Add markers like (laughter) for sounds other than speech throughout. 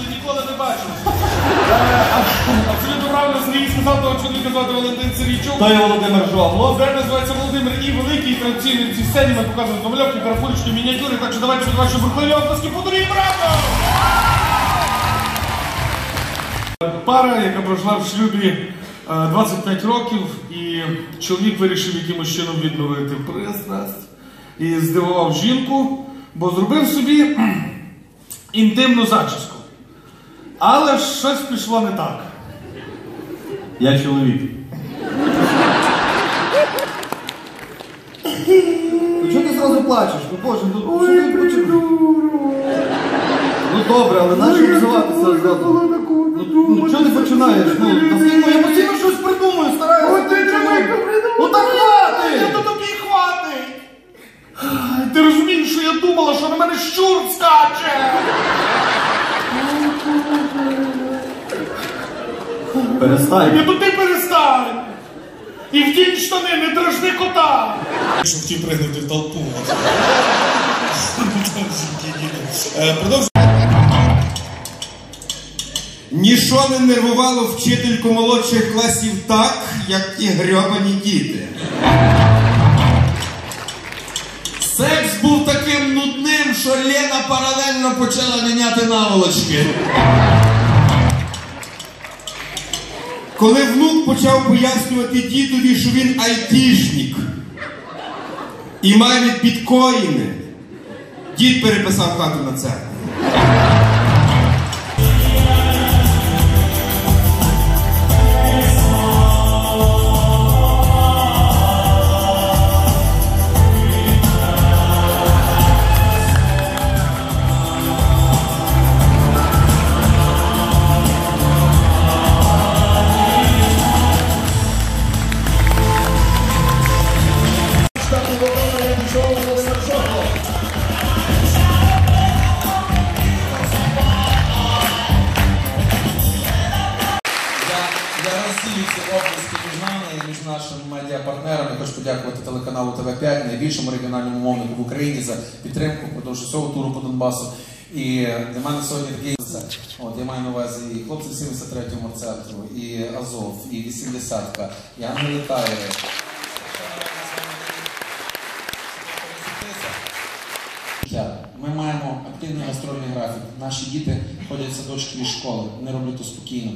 бачили, ніколи не бачили. Е, а- Абсолютно правильно Сергій сказав, того чоловіка звати Валентин Сергійчук. То є Володимир Жоглов. Проект називається Володимир і великий традиційний в цій сцені. Ми показуємо домальовки, каракулечки, мініатюри. Так що давайте від ваші бурхливі оплески подорі браво! Пара, яка прожила в шлюбі е, 25 років, і чоловік вирішив якимось чином відновити пристрасть і здивував жінку, бо зробив собі (clears throat) інтимну зачіску. Але ж щось пішло не так. Я чоловік. Ну чого ти зразу плачеш? Ну боже, ну що ти почав? Ну добре, але нащо обзиватися зразу? Ну, ну чого ти починаєш? Ну, та ти- я постійно щось придумаю, стараюся. Ну так хватить! Я тобі хватить! Ти розумієш, що я думала, що на мене щур скаче! Перестань. Не то ти перестань! І вдінь штани, не дражни кота! Що хотів пригнути в толпу. Продовжуй. Ніщо не нервувало вчительку молодших класів так, як ті грьобані діти. Секс був таким нудним, що Лена паралельно почала міняти наволочки. Коли внук почав пояснювати дідові, що він айтішник і має біткоїни, дід переписав хату на церкву. Між нами і між нашими медіапартнерами. Хочу подякувати телеканалу ТВ5, найбільшому регіональному мовнику в Україні за підтримку впродовж всього туру по Донбасу. І для мене сьогодні такий. От я маю на увазі і хлопців 73-го морцентру, і Азов, і 80-ка, і Ангели Тайри. Ми маємо активний гастрольний графік. Наші діти ходять в садочки і школи, вони роблять то спокійно.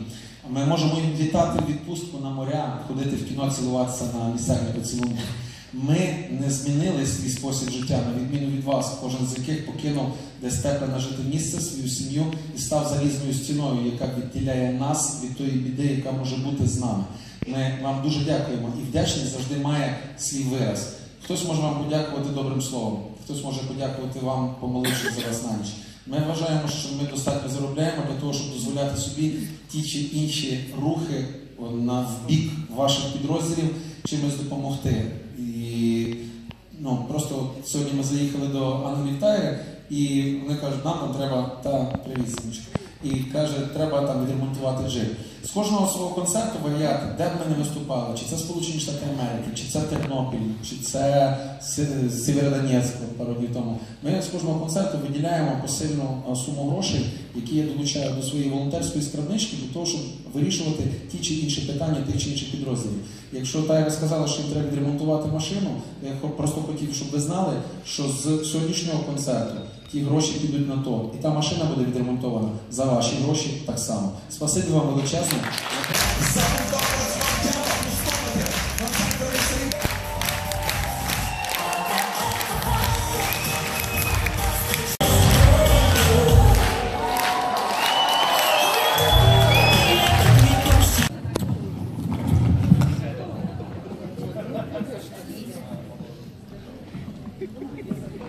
Ми можемо літати в відпустку на моря, ходити в кіно, цілуватися на місцевих поцілунках. Ми не змінили свій спосіб життя, на відміну від вас, кожен з яких покинув десь тепле нажити місце, свою сім'ю і став залізною стіною, яка відділяє нас від тої біди, яка може бути з нами. Ми вам дуже дякуємо і вдячність завжди має свій вираз. Хтось може вам подякувати добрим словом, хтось може подякувати вам, помолившись за вас на ніч. Ми вважаємо, що ми достатньо заробляємо для того, щоб дозволяти собі ті чи інші рухи на в бік ваших підрозділів чимось допомогти. І ну просто сьогодні ми заїхали до Тайри, і вони кажуть, нам там треба та привіт, синочка. І каже, треба там відремонтувати джип. З кожного свого концерту варіанти, де б ми не виступали, чи це Сполучені Штати Америки, чи це Тернопіль, чи це Сєвєродонецьк пару днів тому. Ми з кожного концерту виділяємо посильну е, суму грошей, які я долучаю до своєї волонтерської скарбнички для того, щоб вирішувати ті чи інші питання тих чи інших підрозділів. Якщо Тайра сказала, що їм треба відремонтувати машину, я просто хотів, щоб ви знали, що з сьогоднішнього концерту ті гроші підуть на то. І та машина буде відремонтована за ваші гроші так само. Спасибі вам величезне.